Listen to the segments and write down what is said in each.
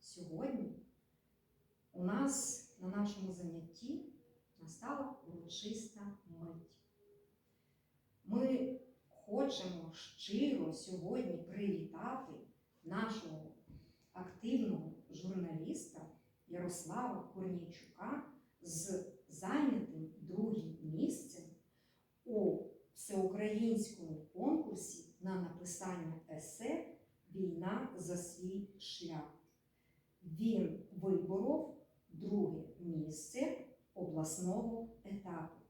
сьогодні у нас на нашому занятті настала урочиста мить. Ми хочемо щиро сьогодні привітати нашого активного журналіста Ярослава Корнійчука з зайнятим другим місцем у всеукраїнському конкурсі на написання есе Війна за свій шлях. Він виборов друге місце обласного етапу.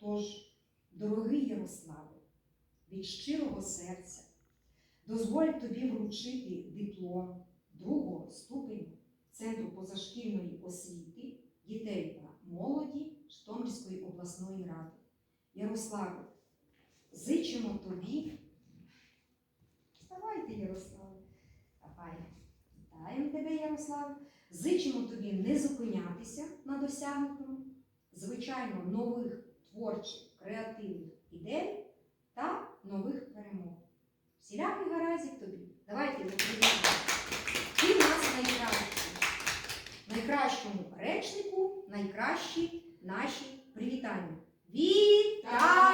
Тож, дорогий Ярославе, від щирого серця дозволь тобі вручити диплом другого ступеню Центру позашкільної освіти дітей та молоді Житомирської обласної ради. Ярославе, зичимо тобі. Вставайте, Ярославе. Тебе, Ярославе. Зичимо тобі не зупинятися на досягнутому, звичайно, нових творчих, креативних ідей та нових перемог. Всіляких гараздів тобі. Давайте привітаємо. Ти нас найкращий. Найкращому речнику найкращі наші привітання. Вітаю!